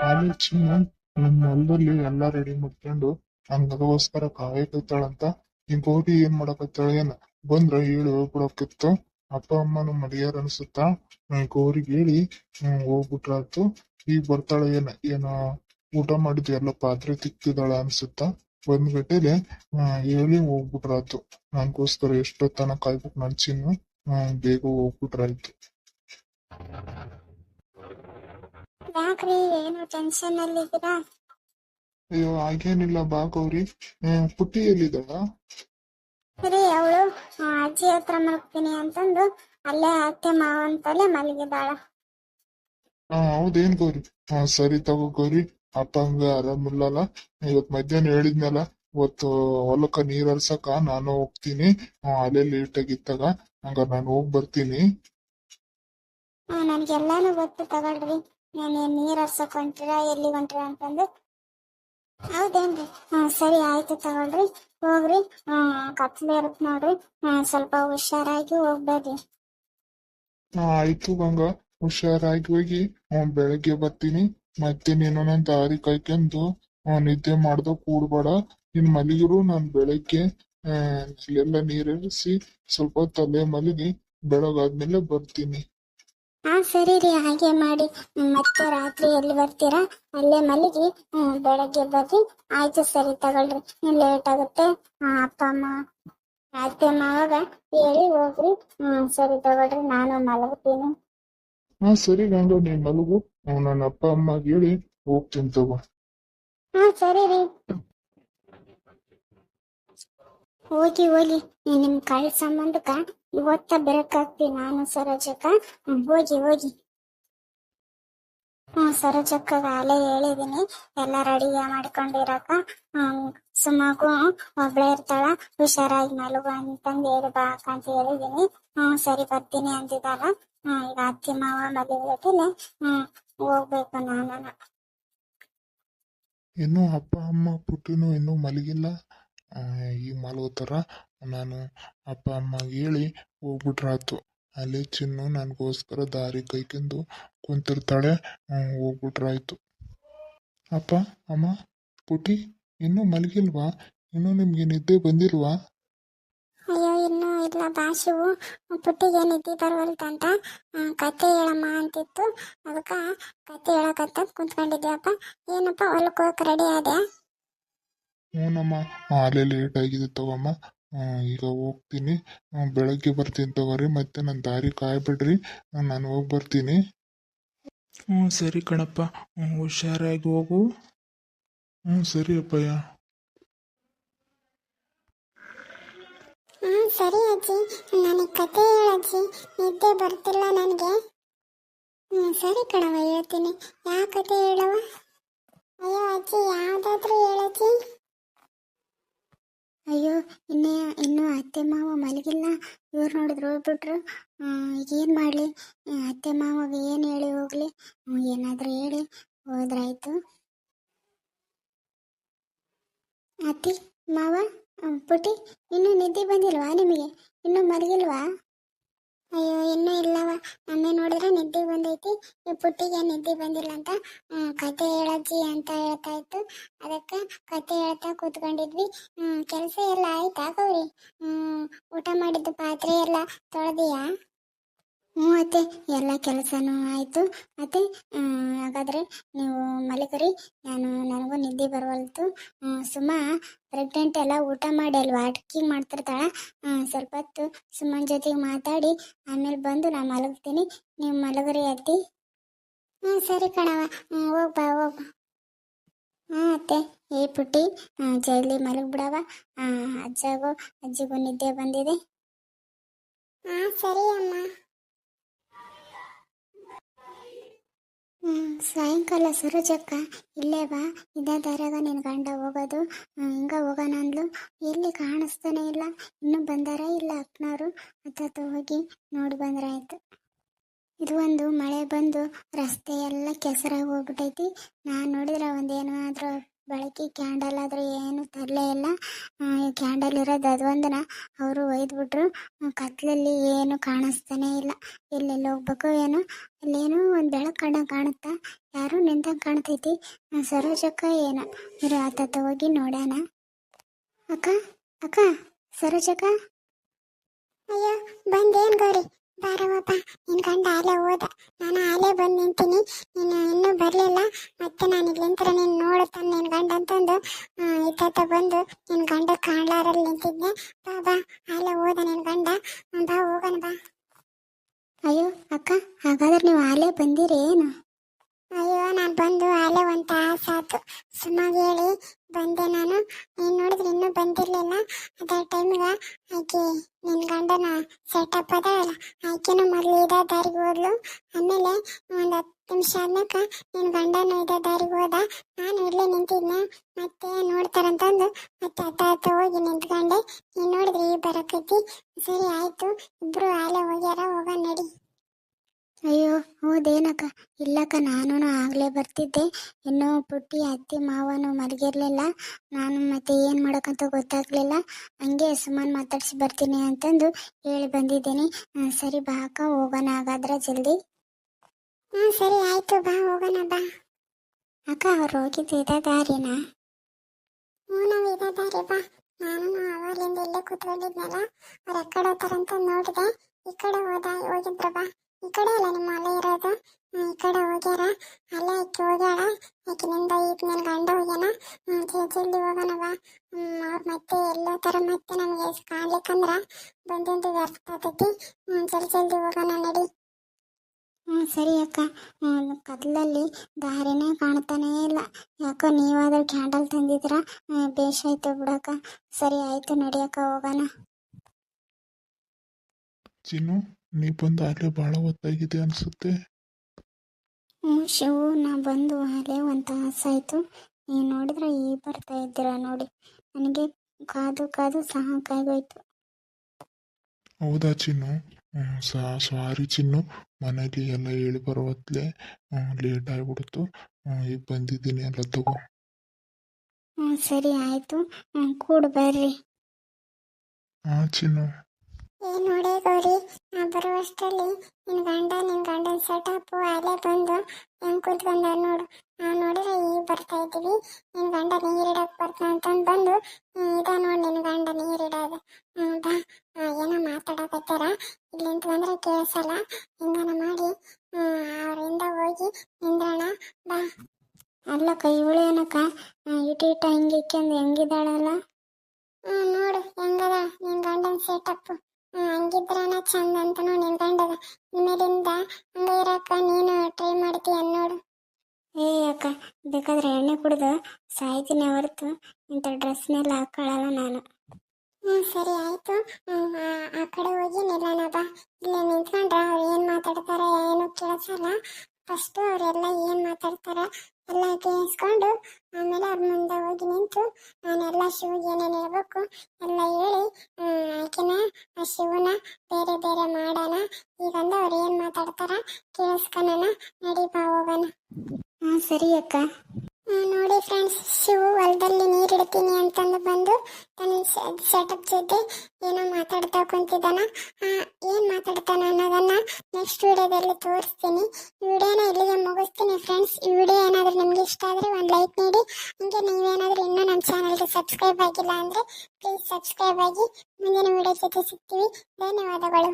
ಆಮೇಲೆ ಚಿನ್ನ ನಮ್ಮ ಹೊಲದಲ್ಲಿ ಎಲ್ಲಾ ರೆಡಿ ಮಾಡ್ಕೊಂಡು ನನ್ ಮಗಗೋಸ್ಕರ ಕಾಯಕತ್ತಾಳಂತ ಈ ಗೌರಿ ಏನ್ ಮಾಡಕತ್ತಾಳ ಏನ? ಬಂದ್ರ ಹೇಳಿ ಹೋಗ್ಬಿಡಕಿತ್ತು ಅಪ್ಪ ಅಮ್ಮನು ಮಡಿಯಾರ ಅನ್ಸುತ್ತಾ? ಗೋರಿಗೆ ಹೇಳಿ ಹ್ಮ್ ಹೋಗ್ಬಿಟ್ರಾತು ಈಗ ಬರ್ತಾಳ ಏನ? ಏನ ಊಟ ಮಾಡಿದ್ವಿ, ಎಲ್ಲ ಪಾತ್ರೆ ತಿಕ್ಕಿದಾಳ ಅನ್ಸುತ್ತಾ? ಒಂದ್ ಗಂಟೆಲೆ ಹೇಳಿ ಹೋಗ್ಬಿಟ್ರಾತು ನನ್ಗೋಸ್ಕರ ಎಷ್ಟೊತ್ತನ ಕಾಯ್ಬೇಕು ನನ್ ಚಿನ್ನು? ಬೇಗ ಹೋಗ್ಬಿಟ್ರಾಯ್ತು ಯಾಕ್ರಿ ಏನು ಟೆನ್ಷನ್ ಅಲ್ಲಿ ಇದ್ದೀರಾ ಅಯ್ಯೋ ಹಾಗೇನಿಲ್ಲ ಬಾ ಗೌರಿ ಹ್ಮ್ ಪುಟ್ಟಿ ಎಲ್ಲಿದ್ದಾಳ? ರೀ ಅವಳು ಅಜ್ಜಿ ಹತ್ರ ಮಲಗ್ತೀನಿ ಅಂತಂದು ಅಲ್ಲೇ ಅತ್ತೆ ಮಾವ ಅಂತಲೇ ಮಲಗಿದಾಳ ಹಾ ಹೌದೇನ್ ಗೌರಿ? ಹಾ ಸರಿ ತಗೋ ಗೌರಿ. ಅಪ್ಪ ಹಂಗ ಆರಾಮಿಲ್ಲಲ್ಲ ಇವತ್ ಮಧ್ಯಾಹ್ನ ಹೇಳಿದ್ನಲ್ಲ ಇವತ್ತು ಹೊಲಕ್ಕ ನೀರ್ ಹರ್ಸಕ ನಾನು ಹೋಗ್ತೀನಿ. ಅಲ್ಲೇ ಲೇಟ್ ಆಗಿತ್ತಾಗ ಹಂಗ ನಾನು ಹೋಗ್ ಬರ್ತೀನಿ. ನನ್ಗೆಲ್ಲಾನು ಗೊತ್ತು ತಗೊಳ್ರಿ. ನಾನು ನೀರ್ ಹರ್ಸಕ್ ಹೊಂಟಿರ, ಎಲ್ಲಿ ಹೊಂಟಿರ ಅಂತಂದು? ಹೌದೇನ್ರಿ? ಹಾ, ಸರಿ ಆಯ್ತು ತಗೊಳ್ರಿ. ಹೋಗ್ರಿ. ಕತ್ಲೆ ಇರುತ್ತೆ ನೋಡ್ರಿ. ಸ್ವಲ್ಪ ಹುಷಾರಾಗಿ ಹೋಗ್ಬೇಡ್ರಿ ಆಯ್ತು ಗಂಗ. ಹುಷಾರಾಗಿ ಹೋಗಿ ಬೆಳಗ್ಗೆ ಬರ್ತೀನಿ. ಮತ್ತೆ ನೀನು ನನ್ ದಾರಿ ಕೈಕೊಂಡು ನಿದ್ದೆ ಮಾಡ್ದ ಕೂಡ್ಬೇಡ. ನಿನ್ ಮಲಗಿರು, ನಾನ್ ಬೆಳಗ್ಗೆ ಆ ಇಲ್ಲೆಲ್ಲ ನೀರಿರಿಸಿ ಸ್ವಲ್ಪ ತಲೆ ಮಲಗಿ, ಬೆಳಗಾದ್ಮೇಲೆ ಬರ್ತೀನಿ. ಹಾ ಸರಿ ರೀ ಹಾಗೆ ಮಾಡಿ. ಮತ್ತೆ ರಾತ್ರಿ ಎಲ್ಲಿ ಬರ್ತೀರಾ? ಅಲ್ಲೇ ಮಲಗಿ ಬೆಳಗ್ಗೆ ಬರ್ರಿ. ಆಯ್ತು ಸರಿ ತಗೊಳ್ರಿ. ನೀವು ಲೇಟ್ ಆಗುತ್ತೆ. ಅಪ್ಪ ಅಮ್ಮ ಅತ್ತೆ ಮಾವಾಗ ಹೇಳಿ ಹೋಗ್ರಿ. ಹ್ಮ್ ಸರಿ ತಗೊಳ್ರಿ ನಾನು ಮಲಗ್ತೀನಿ. ಹಾ ಸರಿ ಗಂಡು ನೀನ್ ಮಲಗು. ನನ್ನ ಅಪ್ಪ ಅಮ್ಮ ಹೇಳಿ ಹೋಗ್ತೀನಿ ತಗೋ. ಹಾ ಸರಿ ರೀ. ಹೋಗಿ ಹೋಗಿ. ನಿಮ್ ಕಳ್ ಸಂಬಂಧಕ್ಕ ಇವತ್ತ ಬೆರಕಾಗ್ತೀನಿ ನಾನು ಸರೋಜಕ್ಕ. ಹೋಗಿ ಹೋಗಿ. ಹ್ಮ್ ಸರೋಜಕ್ಕ ಅಲೆ ಹೇಳಿದೀನಿ. ಎಲ್ಲ ರೆಡಿ ಮಾಡ್ಕೊಂಡಿರಕ ಹ್ಮ್ ಸುಮಗು ಒಬ್ಳೆ ಇರ್ತಾಳ. ಹುಷಾರಾಗಿ ಮಲಗು ಅಂತಂದು ಹೇಳಿ ಬಾ ಅಂತ ಹೇಳಿದೀನಿ. ಹ್ಮ್ ಸರಿ ಬರ್ತೀನಿ ಅಂದಿದಾರ ಹ್ಮ್ ಈಗ ಅತ್ತಿ ಮಾವ ಮದುವೆ ಹ್ಮ್ ಹೋಗ್ಬೇಕು ನಾನು ಇನ್ನು ಅಪ್ಪ ಅಮ್ಮ ಪುಟ್ಟಿನೂ ಇನ್ನೂ ಮಲಗಿಲ್ಲ. ಈ ಮಲಗೋತಾರ. ನಾನು ಅಪ್ಪ ಅಮ್ಮ ಹೇಳಿ ಹೋಗ್ಬಿಟ್ರಾತು ಅಲ್ಲಿ ಚಿನ್ನು ನನಗೋಸ್ಕರ ದಾರಿ ಕೈಕೊಂಡು ಕುಂತಿರ್ತಾಳೆ. ಹೋಗ್ಬಿಟ್ರಾಯ್ತು. ಅಪ್ಪ ಅಮ್ಮ ಪುಟಿ ಇನ್ನೂ ಮಲಗಿಲ್ವಾ? ಇನ್ನೂ ನಿಮ್ಗೆ ನಿದ್ದೆ ಬಂದಿಲ್ವಾ? ಅಯ್ಯೋ ಇನ್ನೂ ಇಲ್ಲ ಭಾಷೆವು ಪುಟ್ಟಿಗೆ ನಿದ್ದೆ ಬರವಲ್ತಂತ ಕತೆ ಹೇಳಮ್ಮ ಅಂತಿತ್ತು. ಅದಕ್ಕೆ ಕತೆ ಹೇಳಕತ್ತ ಕುಂತ್ಕೊಂಡಿದ್ಯಪ್ಪ. ಏನಪ್ಪ ಹೊಲಕ್ಕೆ ಹೋಗಕ್ಕೆ ರೆಡಿ ಆದೆ ಹ್ಞೂನಮ್ಮ ಅಲ್ಲೇ ಲೇಟ್ ಆಗಿದೆ ತಗೊಮ್ಮ. ಈಗ ಹೋಗ್ತೀನಿ. ಬೆಳಗ್ಗೆ ಬರ್ತೀನಿ ತಗೋರಿ, ಮತ್ತೆ ನನ್ನ ದಾರಿ ಕಾಯ್ಬಿಡ್ರಿ. ನಾನು ಹೋಗಿ ಬರ್ತೀನಿ. ಹ್ಞೂ ಸರಿ ಕಣಪ್ಪ. ಹುಷಾರಾಗಿ ಹೋಗು. ಹ್ಞೂ ಸರಿ ಅಪ್ಪಯ್ಯ. ಹ್ಞೂ ಸರಿ ಅಜ್ಜಿ. ನನಗೆ ಕತೆ ಹೇಳಜ್ಜಿ ನಿದ್ದೆ ಬರ್ತಿಲ್ಲ ನನಗೆ. ಹ್ಞೂ ಸರಿ ಕಣವ ಹೇಳ್ತೀನಿ. ಯಾವ ಕತೆ ಹೇಳವ ಅಯ್ಯೋ ಅಜ್ಜಿ, ಯಾವುದಾದ್ರೂ ಹೇಳಜ್ಜಿ. ಅಯ್ಯೋ, ಇನ್ನೇ, ಇನ್ನೂ ಅತ್ತೆ ಮಾವ ಮಲಗಿಲ್ಲ. ಇವ್ರು ನೋಡಿದ್ರು ಹೋಗ್ಬಿಟ್ರು. ಏನು ಮಾಡಲಿ? ಅತ್ತೆ ಮಾವಾಗ ಏನು ಹೇಳಿ ಹೋಗಲಿ? ಏನಾದರೂ ಹೇಳಿ. ಹೋದ್ರಾಯ್ತು. ಅತ್ತಿ, ಮಾವ ಪುಟಿ ಇನ್ನೂ ನಿದ್ದೆ ಬಂದಿಲ್ವಾ ನಿಮಗೆ? ಇನ್ನೂ ಮಲಗಿಲ್ವಾ? ಅಯ್ಯೋ, ಇನ್ನೂ ಇಲ್ಲವ ನಮ್ಮ ನೋಡಿದ್ರೆ ನಿದ್ದೆ ಬಂದೈತಿ. ಪುಟ್ಟಿಗೆ ನಿದ್ದೆ ಬಂದಿಲ್ಲ ಅಂತ ಕತೆ ಹೇಳಜ್ಜಿ ಅಂತ ಹೇಳ್ತಾ ಇತ್ತು. ಅದಕ್ಕೆ ಕತೆ ಹೇಳ್ತಾ ಕೂತ್ಕೊಂಡಿದ್ವಿ. ಕೆಲಸ ಎಲ್ಲ ಆಯ್ತಾ ಗೌರಿ? ಊಟ ಮಾಡಿದ್ದು ಪಾತ್ರೆ ಎಲ್ಲ ತೊಳೆದಿಯಾ? ಹ್ಞೂ ಅತ್ತೆ, ಎಲ್ಲ ಕೆಲಸನೂ ಆಯಿತು. ಅತ್ತೆ ಹಾಗಾದರೆ ನೀವು ಮಲಗಿರಿ ನಾನು, ನನಗೂ ನಿದ್ದೆ ಬರವಲ್ತು. ಸುಮ್ಮ ಸುಮಾ ಪ್ರೆಗ್ನೆಂಟ್ ಎಲ್ಲ ಊಟ ಮಾಡಿ ಅಲ್ವಾ? ಅಡ್ಗೆ ಮಾಡ್ತಿರ್ತಾಳ. ಸ್ವಲ್ಪ ಹೊತ್ತು ಸುಮ್ಮನ ಜೊತೆಗೆ ಮಾತಾಡಿ, ಆಮೇಲೆ ಬಂದು ನಾನು ಮಲಗ್ತೀನಿ. ನೀವು ಮಲಗ್ರಿ ಅತ್ತಿ. ಹ್ಞೂ, ಸರಿ ಕಣವ ಹೋಗ್ ಬಾ, ಹೋಗ್ ಹಾಂ ಅತ್ತೆ, ಏ ಪುಟ್ಟಿ ಜೈಲಿ ಮಲಗ್ಬಿಡವ ಅಜ್ಜಗೂ, ಅಜ್ಜಿಗೂ ನಿದ್ದೆ ಬಂದಿದೆ. ಹಾಂ ಸರಿ ಅಮ್ಮ. ಸಾಯಂಕಾಲ ಸರೋಜಕ್ಕ, ಇಲ್ಲೇ ಬಾ, ಇದೇ ದಾರ್ಯಾಗ ನಿನ್ನ ಗಂಡ ಹೋಗೋದು. ಹಿಂಗ ಹೋಗೋಣ ಅಂದ್ಲು. ಎಲ್ಲಿ ಕಾಣಿಸ್ತಾನೆ ಇಲ್ಲ. ಇನ್ನೂ ಬಂದಾರ ಇಲ್ಲ ಅಪ್ಪನವರು ಹತ್ತತ್ತು ಹೋಗಿ ನೋಡಿ ಬಂದ್ರೆ ಆಯ್ತು ಇದು ಒಂದು ಮಳೆ ಬಂದು ರಸ್ತೆ ಎಲ್ಲ ಕೆಸರಾಗಿ ಹೋಗ್ಬಿಟ್ಟೈತಿ ನಾನು ನೋಡಿದ್ರೆ ಒಂದೇನಾದ್ರೂ ಬೆಳಕಿ ಕ್ಯಾಂಡಲ್ ಆದ್ರೆ ಏನು ತರಲೇ ಇಲ್ಲ. ಕ್ಯಾಂಡಲ್ ಇರೋದು ಅದೊಂದನ ಅವರು ಒಯ್ದ್ಬಿಟ್ರು. ಕತ್ಲಲ್ಲಿ ಏನು ಕಾಣಿಸ್ತಾನೆ ಇಲ್ಲ. ಎಲ್ಲೆಲ್ಲಿ ಹೋಗ್ಬೇಕು ಏನೋ. ಅಲ್ಲೇನೋ ಒಂದು ಬೆಳಕು ಕಂಡಂಗೆ ಕಾಣುತ್ತಾ. ಯಾರು ನಿಂತಂಗೆ ಕಾಣ್ತೈತಿ. ಸರೋಜಕ್ಕ ಏನೋ. ಇರು, ಆತ ಹೋಗಿ ನೋಡ್ಯಾನ ಅಕ್ಕ ಅಕ್ಕ, ಸರೋಜಕ್ಕ. ಅಯ್ಯ, ಬಂದೇನು ಗೌರಿ? ಬಾರವಪ್ಪ ನಿನ್ ಗಂಡ ಆಲೆ ಹೋದ. ನಾನು ಆಲೆ ಬಂದು ನಿಂತೀನಿ. ನೀನು ಇನ್ನೂ ಬರಲಿಲ್ಲ. ಮತ್ತೆ ನಾನು ಇಲ್ಲಿಂತರ ನೀನು ನೋಡುತ್ತಾನೆ ನಿನ್ ಗಂಡ ಅಂತಂದು ಇತ್ತ ಬಂದು ನಿನ್ ಗಂಡ ಕಾಣ್ಲಾರಲ್ಲಿ ನಿಂತಿದ್ದೆ. ಬಾ ಬಾ ಆಲೆ ಹೋದ ನಿನ್ ಗಂಡ. ಅಂತ ಬಾ ಹೋಗೋಣ ಬಾ. ಅಯ್ಯೋ ಅಕ್ಕ ಹಾಗಾದ್ರೆ ನೀವು ಆಲೆ ಬಂದಿರೇನು ಅಯ್ಯೋ ನಾನು ಬಂದು ಆಲೆ ಒಂದು ತಾಸಾತು ಸುಮ್ಮನೆ ಹೇಳಿ ಬಂದೆ ನಾನು. ನೀನು ನೋಡಿದ್ರೆ ಇನ್ನೂ ಬಂದಿರಲಿಲ್ಲ. ಅದೇ ಟೈಮ್ಗೆ ಆಕೆ ನಿನ್ನ ಗಂಡನ ಸೆಟಪ್ ಅದ ಅಲ್ಲ, ಆಕೆನೂ ಮೊದಲು ಇದೇ ದಾರಿಗೆ ಹೋದ್ಲು. ಆಮೇಲೆ ಒಂದು ಹತ್ತು ನಿಮಿಷ ಆದ್ಮೇಕ ನಿನ್ನ ಗಂಡನ ಇದ ದಾರಿಗೆ ಹೋದ. ನಾನು ಇಲ್ಲೇ ನಿಂತಿದ್ದೆ ಮತ್ತೆ ನೋಡ್ತಾರಂತಂದು. ಮತ್ತೆ ಅತ್ತ ಅತ್ತ ಹೋಗಿ ನಿಂತ್ಕೊಂಡೆ. ನೀನು ನೋಡಿದ್ರೆ ಈ ಸರಿ ಆಯ್ತು, ಇಬ್ರು ಆಲೆ ಹೋಗ್ಯಾರ, ಹೋಗ ನಡಿ. ಅಯ್ಯೋ, ಹೌದೇನಕ್ಕ? ಇಲ್ಲಕ್ಕ ನಾನು ಆಗಲೇ ಬರ್ತಿದ್ದೆ. ಇನ್ನೂ ಪುಟ್ಟಿ, ಅತ್ತಿ, ಮಾವನು ಮಲಗಿರ್ಲಿಲ್ಲ. ನಾನು ಮತ್ತೆ ಏನು ಮಾಡೋಕ್ಕಂತ ಗೊತ್ತಾಗ್ಲಿಲ್ಲ. ಹಂಗೆ ಸುಮ್ಮನೆ ಮಾತಾಡ್ಸಿ ಬರ್ತೀನಿ ಅಂತಂದು ಹೇಳಿ ಬಂದಿದ್ದೀನಿ. ಸರಿ ಬಾ ಅಕ್ಕ, ಹೋಗೋಣ ಹಾಗಾದ್ರೆ ಜಲ್ದಿ. ಹ್ಞೂ ಸರಿ ಆಯ್ತು, ಬಾ, ಹೋಗೋಣ, ಬಾ. ಅಕ್ಕ, ಅವ್ರು ಹೋಗಿದ್ದು ಇದ ದಾರಿನಾ? ಹ್ಞೂ, ನಾವು ಇದ ದಾರಿ, ಬಾ. ನಾನು ಅವರಿಂದ ಇಲ್ಲೇ ಕೂತ್ಕೊಂಡಿದ್ನಲ್ಲ, ಅವ್ರು ಎಕ್ಕಡೆ ಹೋಗ್ತಾರಂತ ನೋಡಿದೆ. ಈ ಕಡೆ ಹೋದ, ಹೋಗಿದ್ರು, ಬಾ. ಈ ಕಡೆ ಅಲ್ಲ ನಿಮ್ಮ ಅಲೆ ಇರೋದು. ಹ್ಮ್, ಈ ಕಡೆ ಹೋಗ್ಯಾರ. ಅಲ್ಲೇ ಆಕಿ ಹೋಗ್ಯಾಳ. ಆಕಿನಿಂದ ಈಗ ನನ್ನ ಗಂಡ ಹೋಗ್ಯಾನ. ಹ್ಮ್, ಜಲ್- ಜಲ್ದಿ ಹೋಗೋಣ ಬಾ. ಅವ್ರು ಮತ್ತೆ ಎಲ್ಲೋ ಥರ ಮತ್ತೆ ನಮಗೆ ಕಾಣ್ಲಿಕ್ಕಂದ್ರ ಬಂದಿಂದು ವ್ಯರ್ಥ ಆಗ್ತೈತಿ ಹ್ಮ್, ಜಲ್ದಿ ಜಲ್ದಿ ಹೋಗೋಣ ನಡಿ. ಹ್ಞೂ ಸರಿ ಅಕ್ಕ. ಹ್ಮ್, ಕತ್ಲಲ್ಲಿ ದಾರಿನೇ ಕಾಣ್ತಾನೇ ಇಲ್ಲ. ಯಾಕೋ ನೀವಾದ್ರೂ ಕ್ಯಾಂಡಲ್ ತಂದಿದ್ರ? ಬೇಷಾಯ್ತು ಬಿಡಕ್ಕ ಸರಿ ಆಯ್ತು ನಡಿಯಕ್ಕ ಹೋಗೋಣ. ಚಿನ್ನು? ನೀ ಬಂದು ಅಲ್ಲೇ ಬಹಳ ಹೊತ್ತಾಗಿದೆ ಅನ್ಸುತ್ತೆ. ಶಿವು ನಾ ಬಂದು ಅಲ್ಲೇ ಒಂದು ತಾಸಾಯ್ತು ನೀವು ನೋಡಿದ್ರೆ ಈ ಬರ್ತಾ ಇದ್ದೀರಾ ನೋಡಿ. ನನಗೆ ಕಾದು ಕಾದು ಸಾಕಾಗೋಯ್ತು ಹೌದಾ ಚಿನ್ನು? ಸಾ ಸಾರಿ ಚಿನ್ನು. ಮನೇಲಿ ಎಲ್ಲ ಹೇಳಿ ಬರೋ ಲೇಟ್ ಆಗಿಬಿಡ್ತು. ಈಗ ಬಂದಿದ್ದೀನಿ ಎಲ್ಲ ತಗೋ. ಹ್ಞೂ ಸರಿ ಆಯಿತು. ಕೂಡು ಬರ್ರಿ. ಹಾಂ ಚಿನ್ನು. ಏ ನೋಡೇ ಗೌರಿ, ನಾ ಬರುವಷ್ಟರಲ್ಲಿ ನಿನ್ ಗಂಡ, ನಿನ್ ಗಂಡನ ಸೆಟಪ್ ಅಲ್ಲೇ ಬಂದು ಹೆಂಗ್ ಕುತ್ಕೊಂಡ ನೋಡು. ನಾವು ನೋಡಿದ್ರೆ ಈಗ ಬರ್ತಾ ಇದ್ದೀವಿ. ನಿನ್ ಗಂಡ ನೀರಿಡಕ್ ಬರ್ತಾ ಅಂತಂದು ಬಂದು ಇದ ನೋಡ್ ನಿನ್ ಗಂಡ ನೀರಿಡೋದು ಬಾ. ಏನೋ ಮಾತಾಡಕತ್ತಾರ? ಇಲ್ಲಿಂದ ಬಂದ್ರೆ ಕೇಳಿಸಲ್ಲ. ಹಿಂಗನ ಮಾಡಿ ಅವರಿಂದ ಹೋಗಿ ನಿಂದ್ರಣ. ಬಾ. ಅಲ್ಲಕ್ಕ ಇವಳು ಏನಕ್ಕ? ಇಟ ಇಟ ಹಿಂಗೆ ಇಕ್ಕೊಂಡು ಹೆಂಗಿದ್ದಾಳಲ್ಲ? ಹ್ಮ್, ನೋಡು, ಹೆಂಗದ ನಿನ್ ಗಂಡನ ಸೆಟಪ್ ಹಂಗಿದ್ರನ ಚಂದ ಅಂತ ನಿಂತ್ಕೊಂಡದ ಇನ್ಮೇಲಿಂದ ಹಂಗ ಇರಕ್ಕ ನೀನು ಟ್ರೈ ಮಾಡ್ತೀಯ ನೋಡು ಏ ಅಕ್ಕ ಬೇಕಾದ್ರೆ ಎಣ್ಣೆ ಕುಡಿದು ಸಾಯ್ತೀನಿ ಹೊರತು. ಇಂಥ ಡ್ರೆಸ್ ಮೇಲೆ ಹಾಕೊಳ್ಳಲ್ಲ ನಾನು. ಹ್ಞೂ ಸರಿ ಆಯ್ತು. ಆ ಆ ಕಡೆ ಹೋಗಿ ನಿಲ್ಲೋಣ ಬಾ. ಇಲ್ಲೇ ನಿಂತ್ಕೊಂಡ್ರೆ ಅವ್ರು ಏನು ಮಾತಾಡ್ತಾರೆ ಏನು ಕೇಳಿಸಲ್ಲ ಫಸ್ಟು ಅವರೆಲ್ಲ ಏನು ಮಾತಾಡ್ತಾರೆ ಎಲ್ಲ ಕೇಳಿಸ್ಕೊಂಡು ಆಮೇಲೆ ಅವ್ರ ಮುಂದೆ ಹೋಗಿ ನಿಂತು ನಾನೆಲ್ಲ ಶಿವಗೆ ಏನೇನು ಹೇಳ್ಬೇಕು ಎಲ್ಲ ಹೇಳಿ ಆಕೆನ ಆ ಶಿವನ ಬೇರೆ ಬೇರೆ ಮಾಡೋಣ. ಈಗಂದ ಅವ್ರು ಏನ್ ಮಾತಾಡ್ತಾರ ಕೇಳಿಸ್ಕೊಳಣ. ನಡಿ ಬಾ ಹೋಗೋಣ. ಹಾಂ ಸರಿ ಅಕ್ಕ. ನೋಡಿ ಫ್ರೆಂಡ್ಸ್ ಶಿವು ಹೊಲದಲ್ಲಿ ನೀರಿಡ್ತೀನಿ ಅಂತಂದು ಬಂದು ತನ್ನ ಸೆಟಪ್ ಜೊತೆ ಏನೋ ಮಾತಾಡ್ತಾ ಕುಂತಿದ್ದಾನ. ಮಾತಾಡ್ತಾನ ಅನ್ನೋದನ್ನ ನೆಕ್ಸ್ಟ್ ವಿಡಿಯೋದಲ್ಲಿ ತೋರಿಸ್ತೀನಿ. ವಿಡಿಯೋನ ಇಲ್ಲಿಗೆ ಮುಗಿಸ್ತೀನಿ ಫ್ರೆಂಡ್ಸ್ ಈ ವಿಡಿಯೋ ಏನಾದರೂ ನಿಮ್ಗೆ ಇಷ್ಟ ಆದರೆ ಒಂದು ಲೈಕ್ ನೀಡಿ. ಹಿಂಗೆ ನೀವೇನಾದರೂ ಇನ್ನೂ ನಮ್ಮ ಚಾನಲ್ಗೆ ಸಬ್ಸ್ಕ್ರೈಬ್ ಆಗಿಲ್ಲ ಅಂದರೆ ಪ್ಲೀಸ್ ಸಬ್ಸ್ಕ್ರೈಬ್ ಆಗಿ. ಮುಂದಿನ ವಿಡಿಯೋ ಜೊತೆ ಸಿಗ್ತೀವಿ. ಧನ್ಯವಾದಗಳು.